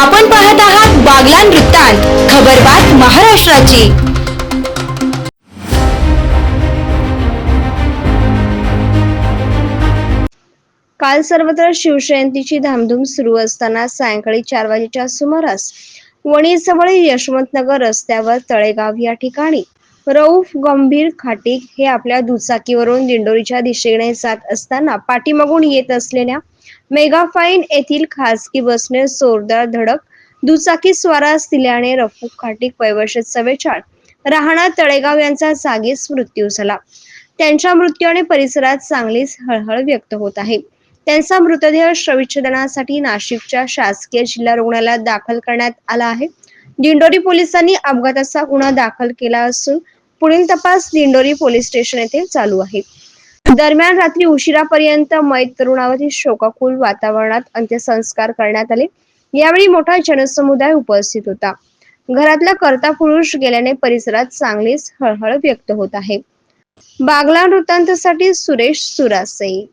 आपण पाहत आहात बागलान वृत्तांत खबरबात महाराष्ट्राची. काल सर्वत्र शिवजयंतीची धामधूम सुरू असताना सायंकाळी चार वाजेच्या सुमारास वणीजवळ यशवंतनगर रस्त्यावर तळेगाव या ठिकाणी रऊफ गंभीर खाटीक हे आपल्या दुचाकीवरून दिंडोरीच्या दिशेने जात असताना पाठीमागून येत असलेल्या मेगाफाईन येथील खासगी बसने जोरदार धडक दुचाकी स्वारास दिल्याने रफूक खाटीक वयवर्ष चव्वेचाळ. राहणार तळेगाव यांचा जागीच मृत्यू झाला. त्यांच्या मृत्यूने परिसरात चांगलीच हळहळ व्यक्त होत आहे. त्यांचा मृतदेह शवविच्छेदनासाठी नाशिकच्या शासकीय जिल्हा रुग्णालयात दाखल करण्यात आला आहे. दिंडोरी पोलिसांनी अपघाताचा गुन्हा दाखल केला असून पुढील तपास दिंडोरी पोलीस स्टेशन येथे चालू आहे. दरम्यान रात्री उशिरापर्यंत मैत तरुणावरील शोकाकुल वातावरणात अंत्यसंस्कार करण्यात आले. यावेळी मोठा जनसमुदाय उपस्थित होता. घरातला कर्ता पुरुष गेल्याने परिसरात चांगलीच हळहळ व्यक्त होत आहे. बागला वृत्तांतसाठी सुरेश सुरासे